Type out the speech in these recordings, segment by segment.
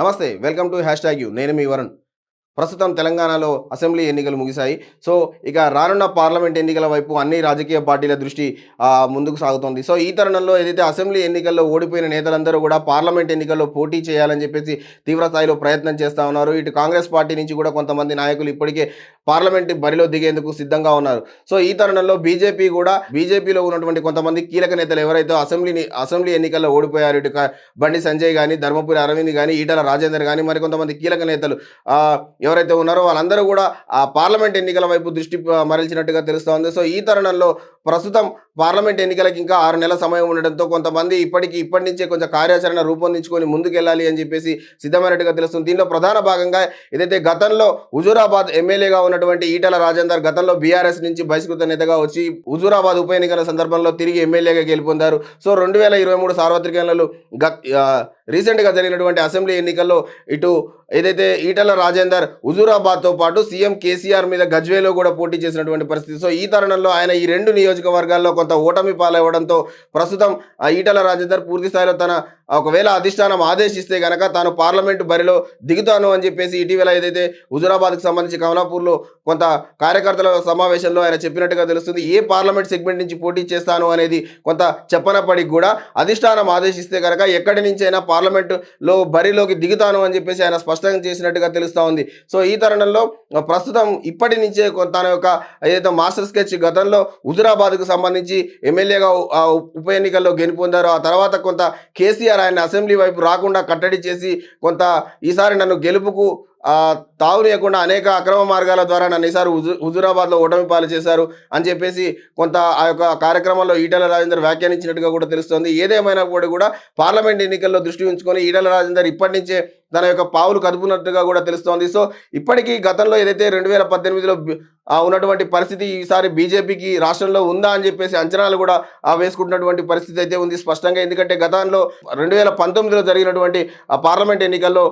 నమస్తే welcome to hashtag you. నేను మీ వరుణ్. ప్రస్తుతం తెలంగాణలో అసెంబ్లీ ఎన్నికలు ముగిశాయి. సో ఇక రానున్న పార్లమెంట్ ఎన్నికల వైపు అన్ని రాజకీయ పార్టీల దృష్టి ముందుకు సాగుతోంది. సో ఈ తరుణంలో ఏదైతే అసెంబ్లీ ఎన్నికల్లో ఓడిపోయిన నేతలందరూ కూడా పార్లమెంట్ ఎన్నికల్లో పోటీ చేయాలని చెప్పేసి తీవ్ర స్థాయిలో ప్రయత్నం చేస్తూ ఉన్నారు. ఇటు కాంగ్రెస్ పార్టీ నుంచి కూడా కొంతమంది నాయకులు ఇప్పటికే పార్లమెంట్ బరిలో దిగేందుకు సిద్ధంగా ఉన్నారు. సో ఈ తరుణంలో బీజేపీ కూడా బీజేపీలో ఉన్నటువంటి కొంతమంది కీలక నేతలు ఎవరైతే అసెంబ్లీని అసెంబ్లీ ఎన్నికల్లో ఓడిపోయారు ఇటు బండి సంజయ్ కానీ ధర్మపురి అరవింద్ కానీ ఈటల రాజేందర్ కానీ మరి కొంతమంది కీలక నేతలు ఎవరైతే ఉన్నారో వాళ్ళందరూ కూడా ఆ పార్లమెంట్ ఎన్నికల వైపు దృష్టి మరల్చినట్టుగా తెలుస్తోంది. సో ఈ తరుణంలో ప్రస్తుతం పార్లమెంట్ ఎన్నికలకి ఇంకా ఆరు నెలల సమయం ఉండడంతో కొంతమంది ఇప్పటికి ఇప్పటి నుంచే కొంచెం కార్యాచరణ రూపొందించుకొని ముందుకెళ్ళాలి అని చెప్పేసి సిద్ధమైనట్టుగా తెలుస్తుంది. దీనిలో ప్రధాన భాగంగా ఏదైతే గతంలో హుజూరాబాద్ ఎమ్మెల్యేగా ఉన్నటువంటి ఈటల రాజేందర్ గతంలో బీఆర్ఎస్ నుంచి బహిష్కృత నేతగా వచ్చి హుజూరాబాద్ ఉప ఎన్నికల సందర్భంలో తిరిగి ఎమ్మెల్యేగా గెలుపొందారు. సో రెండు వేల ఇరవై మూడు సార్వత్రిక ఎన్నికలు రీసెంట్గా జరిగినటువంటి అసెంబ్లీ ఎన్నికల్లో ఇటు ఏదైతే ఈటల రాజేందర్ హుజూరాబాద్తో పాటు సీఎం కేసీఆర్ మీద గజ్వేలో కూడా పోటీ చేసినటువంటి పరిస్థితి. సో ఈ తరుణంలో ఆయన ఈ రెండు నియోజకవర్గాల్లో కొంత ఓటమి పాలవ్వడంతో ప్రస్తుతం ఆ ఈటల రాజేందర్ పూర్తి స్థాయిలో తన ఒకవేళ అధిష్టానం ఆదేశిస్తే గనక తాను పార్లమెంటు బరిలో దిగుతాను అని చెప్పేసి ఇటీవల ఏదైతే హుజురాబాద్కు సంబంధించి కమలాపూర్లో కొంత కార్యకర్తల సమావేశంలో ఆయన చెప్పినట్టుగా తెలుస్తుంది ఏ పార్లమెంట్ సెగ్మెంట్ నుంచి పోటీ చేస్తాను అనేది కొంత చెప్పనప్పటికి కూడా అధిష్టానం ఆదేశిస్తే కనుక ఎక్కడి నుంచైనా పార్లమెంటులో బరిలోకి దిగుతాను అని చెప్పేసి ఆయన స్పష్టంగా చేసినట్టుగా తెలుస్తూ ఉంది. సో ఈ తరుణంలో ప్రస్తుతం ఇప్పటి నుంచే తన యొక్క ఏదైతే మాస్టర్ స్కెచ్ గతంలో హుజురాబాద్కు సంబంధించి ఎమ్మెల్యేగా ఉప ఎన్నికల్లో గెలుపొందారో ఆ తర్వాత కొంత కేసీఆర్ ఆయన అసెంబ్లీ వైపు రాకుండా కట్టడి చేసి కొంత ఈసారి నన్ను గెలుపుకు తావునియకుండా అనేక అక్రమ మార్గాల ద్వారా నన్ను ఈసారి హుజు హుజురాబాద్లో ఓటమి పాలు చేశారు అని చెప్పేసి కొంత ఆ యొక్క కార్యక్రమంలో ఈటల రాజేందర్ వ్యాఖ్యానించినట్టుగా కూడా తెలుస్తోంది. ఏదేమైనా కూడా కూడా పార్లమెంట్ ఎన్నికల్లో దృష్టి ఉంచుకొని ఈటల రాజేందర్ ఇప్పటి నుంచే తన యొక్క పావులు కదుపునట్టుగా కూడా తెలుస్తోంది. సో ఇప్పటికీ గతంలో ఏదైతే రెండు వేల పద్దెనిమిదిలో ఉన్నటువంటి పరిస్థితి ఈసారి బీజేపీకి రాష్ట్రంలో ఉందా అని చెప్పేసి అంచనాలు కూడా వేసుకుంటున్నటువంటి పరిస్థితి అయితే ఉంది స్పష్టంగా. ఎందుకంటే గతంలో రెండు వేల పంతొమ్మిదిలో జరిగినటువంటి ఆ పార్లమెంట్ ఎన్నికల్లో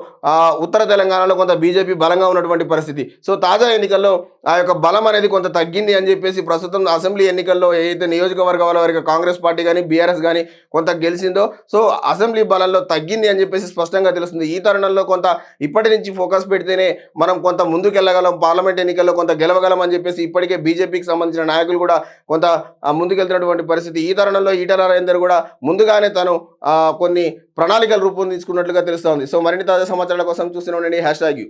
ఉత్తర తెలంగాణలో కొంత బీజేపీ బలంగా ఉన్నటువంటి పరిస్థితి. సో తాజా ఎన్నికల్లో ఆ యొక్క బలం అనేది కొంత తగ్గింది అని చెప్పేసి ప్రస్తుతం అసెంబ్లీ ఎన్నికల్లో ఏదైతే నియోజకవర్గాల వరకు కాంగ్రెస్ పార్టీ కానీ బీఆర్ఎస్ కానీ కొంత గెలిచిందో సో అసెంబ్లీ బలంలో తగ్గింది అని చెప్పేసి స్పష్టంగా తెలుస్తుంది. ఈ తరుణంలో కొంత ఇప్పటి నుంచి ఫోకస్ పెడితేనే మనం కొంత ముందుకెళ్ళగలం పార్లమెంట్ ఎన్నికల్లో కొంత గెలవగలం అని చెప్పేసి ఇప్పటికే బీజేపీకి సంబంధించిన నాయకులు కూడా కొంత ముందుకెళ్తున్నటువంటి పరిస్థితి. ఈ తరుణంలో ఈటల రాజేందర్ కూడా ముందుగానే తను కొన్ని ప్రణాళికలు రూపొందించుకున్నట్లుగా తెలుస్తోంది సో మరిన్ని తాజా సమాచారాల కోసం చూస్తూనే ఉండండి. Hashtag you.